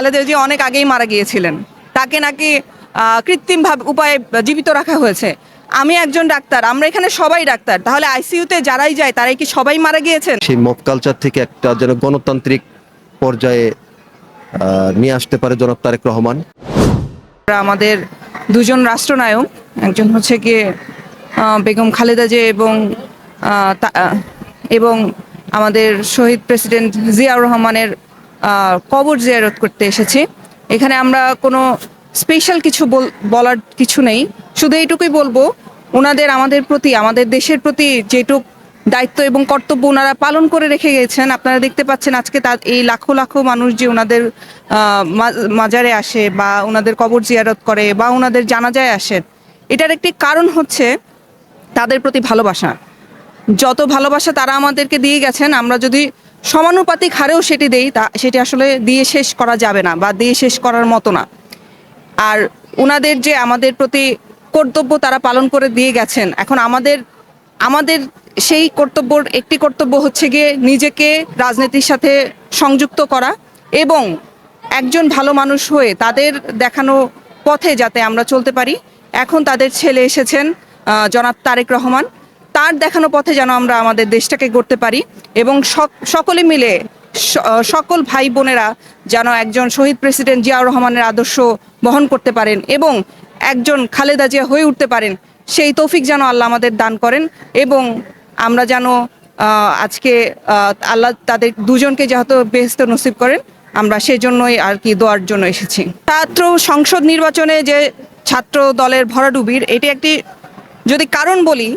খালেদা জিয়া অনেক আগেই মারা গিয়েছিলেন। তাকে নাকি কৃত্রিম ভাবে উপায়ে জীবিত রাখা হয়েছে। আমি একজন ডাক্তার আমরা এখানে সবাই ডাক্তার। তাহলে আইসিইউতে যারাই যায় তারাই কি সবাই মারা গিয়েছেন? সেই মব কালচার থেকে একটা যেন গণতান্ত্রিক পর্যায়ে নিয়ে আসতে পারে জনাব তারেক রহমান। আমাদের দুজন রাষ্ট্রনায়ক একজন হচ্ছে গিয়ে আহ, বেগম খালেদা জিয়া এবং এবং আমাদের শহীদ প্রেসিডেন্ট জিয়াউর রহমানের কবর জিয়ারত করতে এসেছি। এখানে আমরা কোনো স্পেশাল কিছু বল- বলার কিছু নেই। শুধু এইটুকুই বলব, ওনাদের আমাদের প্রতি, আমাদের দেশের প্রতি যেটুক দায়িত্ব এবং কর্তব্য ওনারা পালন করে রেখে গেছেন, আপনারা দেখতে পাচ্ছেন আজকে তার এই লাখো লাখো মানুষ যে ওনাদের মাজারে আসে বা ওনাদের কবর জিয়ারত করে বা ওনাদের জানাজায় আসেন এটার একটি কারণ হচ্ছে তাদের প্রতি ভালোবাসা। যত ভালোবাসা তারা আমাদেরকে দিয়ে গেছেন, আমরা যদি সমানুপাতিক হারেও সেটি দেই, তা সেটি আসলে দিয়ে শেষ করা যাবে না বা দিয়ে শেষ করার মতো না। আর ওনাদের যে আমাদের প্রতি কর্তব্য তারা পালন করে দিয়ে গেছেন, এখন আমাদের আমাদের সেই কর্তব্যর একটি কর্তব্য হচ্ছে গিয়ে নিজেকে রাজনীতির সাথে সংযুক্ত করা এবং একজন ভালো মানুষ হয়ে তাদের দেখানো পথে যাতে আমরা চলতে পারি। এখন তাদের ছেলে এসেছেন জনাব তারেক রহমান। তার দেখানো পথে যেন আমরা আমাদের দেশটাকে গড়তে পারি এবং সকলে মিলে সকল ভাই বোনেরা যেন একজন শহীদ প্রেসিডেন্ট জিয়াউর রহমানের আদর্শ বহন করতে পারেন এবং একজন খালেদা জিয়া হয়ে উঠতে পারেন, সেই তৌফিক যেন আল্লাহ আমাদের দান করেন এবং আমরা যেন আজকে আল্লাহ তাদের দুজনকে যেহেতু বেহস্ত নসিব করেন, আমরা সেজন্যই আর কি দোয়ার জন্য এসেছি। ছাত্র সংসদ নির্বাচনে যে ছাত্র দলের ভরাডুবির, এটি একটি যদি কারণ বলি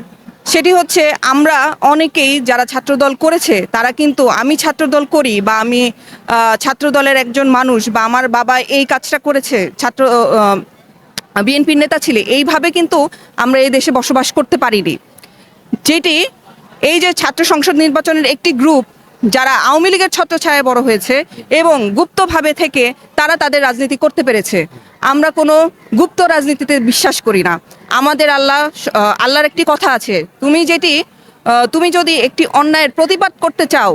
সেটি হচ্ছে আমরা অনেকেই যারা ছাত্রদল করেছে, তারা কিন্তু আমি ছাত্রদল করি বা আমি ছাত্রদলের একজন মানুষ বা আমার বাবা এই কাজটা করেছে, ছাত্র বিএনপির নেতা ছিলে, এইভাবে কিন্তু আমরা এই দেশে বসবাস করতে পারিনি। যেটি এই যে ছাত্র সংসদ নির্বাচনের একটি গ্রুপ যারা আওয়ামী লীগের ছত্রছায়ায় বড় হয়েছে এবং গুপ্তভাবে থেকে তারা তাদের রাজনীতি করতে পেরেছে। আমরা কোনো গুপ্ত রাজনীতিতে বিশ্বাস করি না। আমাদের আল্লাহ আল্লাহর একটি কথা আছে। তুমি যেটি তুমি যদি একটি অন্যায়ের প্রতিবাদ করতে চাও,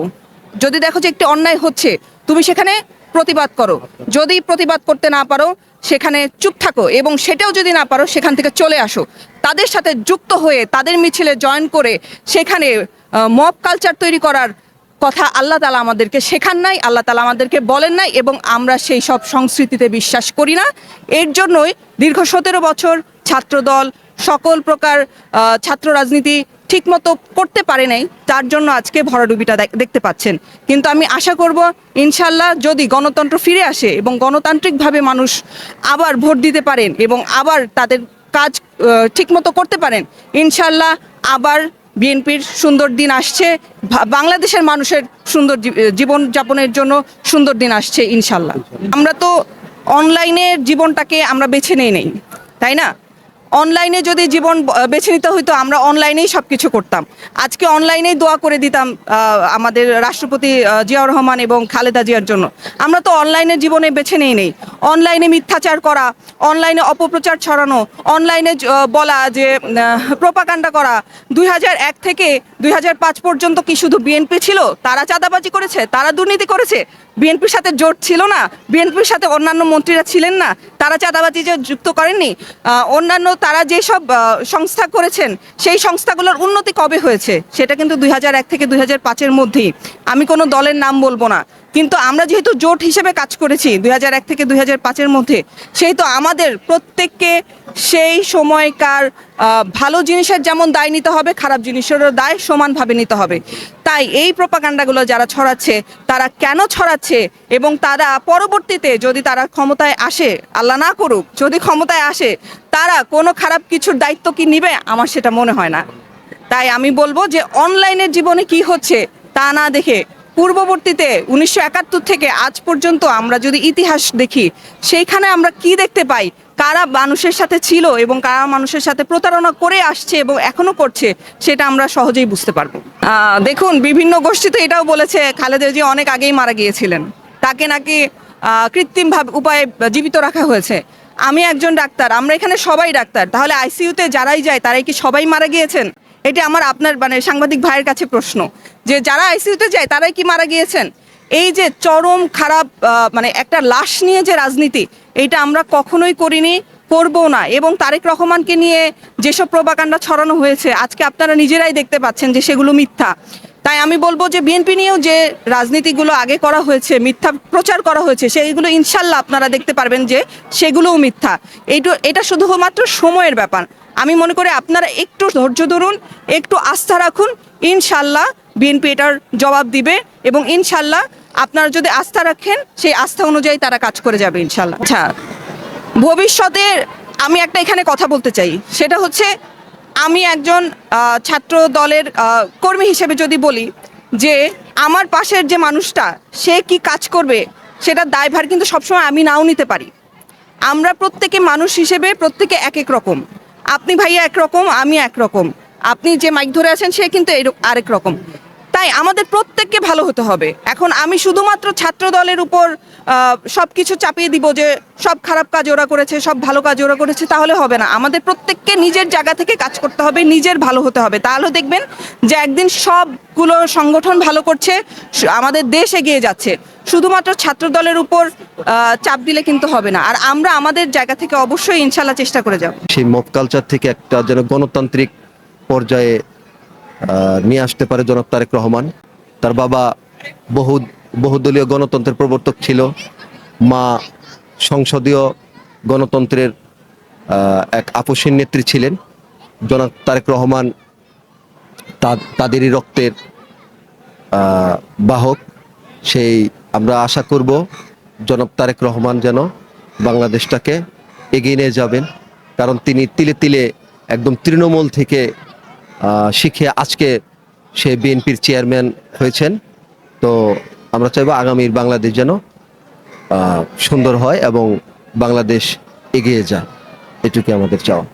যদি দেখো যে একটি অন্যায় হচ্ছে, তুমি সেখানে প্রতিবাদ করো। যদি প্রতিবাদ করতে না পারো, সেখানে চুপ থাকো এবং সেটাও যদি না পারো, সেখান থেকে চলে আসো। তাদের সাথে যুক্ত হয়ে, তাদের মিছিলে জয়েন করে, সেখানে মব কালচার তৈরি করার কথা আল্লাহ তালা আমাদেরকে শেখান নাই, আল্লাহ তালা আমাদেরকে বলেন নাই এবং আমরা সেই সব সংস্কৃতিতে বিশ্বাস করি না। এর জন্যই দীর্ঘ সতেরো বছর ছাত্রদল, সকল প্রকার ছাত্র রাজনীতি ঠিকমতো করতে পারে নাই, তার জন্য আজকে ভরাডুবিটা দেখতে পাচ্ছেন। কিন্তু আমি আশা করব ইনশাল্লাহ যদি গণতন্ত্র ফিরে আসে এবং গণতান্ত্রিকভাবে মানুষ আবার ভোট দিতে পারেন এবং আবার তাদের কাজ ঠিকমতো করতে পারেন ইনশাল্লাহ আবার বিএনপির সুন্দর দিন আসছে। বাংলাদেশের মানুষের সুন্দর জীবন যাপনের জন্য সুন্দর দিন আসছে ইনশাল্লাহ। আমরা তো অনলাইনের জীবনটাকে আমরা বেছে নেই নেই, তাই না? অনলাইনে যদি জীবন বেছে নিতে হইতো, আমরা অনলাইনেই সব কিছু করতাম। আজকে অনলাইনেই দোয়া করে দিতাম আমাদের রাষ্ট্রপতি জিয়াউর রহমান এবং খালেদা জিয়ার জন্য। আমরা তো অনলাইনে জীবনে বেছে নেই নেই। অনলাইনে মিথ্যাচার করা, অনলাইনে অপপ্রচার ছড়ানো, অনলাইনে বলা যে প্রোপাকাণ্ডা করা। দুই এক থেকে দুই হাজার পাঁচ পর্যন্ত কি শুধু বিএনপি ছিল? তারা চাঁদাবাজি করেছে? তারা দুর্নীতি করেছে? বিএনপির সাথে জোট ছিল না, বিএনপির সাথে অন্যান্য মন্ত্রীরা ছিলেন না, তারা চাঁদাবাজি যে যুক্ত করেননি অন্যান্য তারা যেসব সংস্থা করেছেন, সেই সংস্থাগুলোর উন্নতি কবে হয়েছে, সেটা কিন্তু দুই থেকে দুই পাঁচের মধ্যেই। আমি কোনো দলের নাম বলব না। কিন্তু আমরা যেহেতু জোট হিসেবে কাজ করেছি দুই এক থেকে দুই পাঁচের মধ্যে, সেই তো আমাদের প্রত্যেককে সেই সময়কার ভালো জিনিসের যেমন দায় নিতে হবে, খারাপ জিনিসেরও দায় সমানভাবে নিতে হবে। তাই এই প্রপাকাণ্ডাগুলো যারা ছড়াচ্ছে, তারা কেন ছড়াচ্ছে এবং তারা পরবর্তীতে যদি তারা ক্ষমতায় আসে, আল্লাহ না করুক, যদি ক্ষমতায় আসে, তারা কোনো খারাপ কিছুর দায়িত্ব কি নিবে? আমার সেটা মনে হয় না। তাই আমি বলব যে, অনলাইনের জীবনে কি হচ্ছে তা না দেখে পূর্ববর্তীতে উনিশশো একাত্তর থেকে আজ পর্যন্ত আমরা যদি ইতিহাস দেখি সেইখানে আমরা কি দেখতে পাই? কারা মানুষের সাথে ছিল এবং কারা মানুষের সাথে প্রতারণা করে আসছে এবং এখনও করছে সেটা আমরা সহজেই বুঝতে পারব। দেখুন বিভিন্ন গোষ্ঠীতে এটাও বলেছে খালেদা জিয়া অনেক আগেই মারা গিয়েছিলেন। তাকে নাকি আহ, কৃত্রিম ভাবে উপায়ে জীবিত রাখা হয়েছে। আমি একজন ডাক্তার আমরা এখানে সবাই ডাক্তার তাহলে আইসিইউতে যারাই যায় তারাই কি সবাই মারা গিয়েছেন? এটি আমার আপনার মানে সাংবাদিক ভাইয়ের কাছে প্রশ্ন, যে যারা আইসিউতে যায়, তারাই কি মারা গিয়েছেন? এই যে চরম খারাপ মানে একটা লাশ নিয়ে যে রাজনীতি, এটা আমরা কখনোই করিনি করব না। এবং তারেক রহমানকে নিয়ে যেসব প্রবাকাণ্ডা ছড়ানো হয়েছে, আজকে আপনারা নিজেরাই দেখতে পাচ্ছেন যে সেগুলো মিথ্যা। তাই আমি বলব যে বিএনপি নিয়েও যে রাজনীতিগুলো আগে করা হয়েছে, মিথ্যা প্রচার করা হয়েছে, সেইগুলো ইনশাল্লাহ আপনারা দেখতে পারবেন যে সেগুলোও মিথ্যা। এইটু, এটা শুধুমাত্র সময়ের ব্যাপার। আমি মনে করি আপনারা একটু ধৈর্য ধরুন, একটু আস্থা রাখুন, ইনশাল্লাহ বিএনপি এটার জবাব দিবে এবং ইনশাল্লাহ আপনারা যদি আস্থা রাখেন, সেই আস্থা অনুযায়ী তারা কাজ করে যাবে ইনশাল্লাহ। আচ্ছা ভবিষ্যতে আমি একটা এখানে কথা বলতে চাই। সেটা হচ্ছে আমি একজন ছাত্র দলের কর্মী হিসেবে যদি বলি যে আমার পাশের যে মানুষটা, সে কি কাজ করবে সেটার দায়ভার কিন্তু সবসময় আমি নাও নিতে পারি। আমরা প্রত্যেকে মানুষ হিসেবে প্রত্যেকে এক এক রকম। আপনি ভাইয়া একরকম আমি একরকম আপনি যে মাইক ধরে আছেন, সে কিন্তু আরেক রকম। তাই আমাদের প্রত্যেককে ভালো হতে হবে। এখন আমি শুধুমাত্র ছাত্র দলের উপর সব কিছু চাপিয়ে দিব যে সব খারাপ কাজ ওরা করেছে, সব ভালো কাজ ওরা করেছে, তাহলে হবে না। আমাদের প্রত্যেককে নিজের জায়গা থেকে কাজ করতে হবে, নিজের ভালো হতে হবে। তাহলে দেখবেন যে একদিন সবগুলো সংগঠন ভালো করছে আমাদের দেশ এগিয়ে যাচ্ছে। শুধুমাত্র ছাত্র দলের উপর চাপ দিলে কিন্তু হবে না। আর আমরা আমাদের জায়গা থেকে অবশ্যই ইনশাল্লাহ চেষ্টা করে যাব। সেই মব কালচার থেকে একটা যেন গণতান্ত্রিক পর্যায়ে নিয়ে আসতে পারে জনাব তারেক রহমান। তার বাবা বহু, বহুদলীয় গণতন্ত্রের প্রবর্তক ছিল। মা সংসদীয় গণতন্ত্রের এক আপসীন নেত্রী ছিলেন। জনাব তারেক রহমান তাদেরই রক্তের বাহক। সেই আমরা আশা করব জনাব তারেক রহমান যেন বাংলাদেশটাকে এগিয়ে নিয়ে যাবেন। কারণ তিনি তিলে তিলে একদম তৃণমূল থেকে শিখে আজকে সে বিএনপির চেয়ারম্যান হয়েছেন। তো আমরা চাইব আগামীর বাংলাদেশ যেন সুন্দর হয় এবং বাংলাদেশ এগিয়ে যায় এটুকু আমাদের চাওয়া।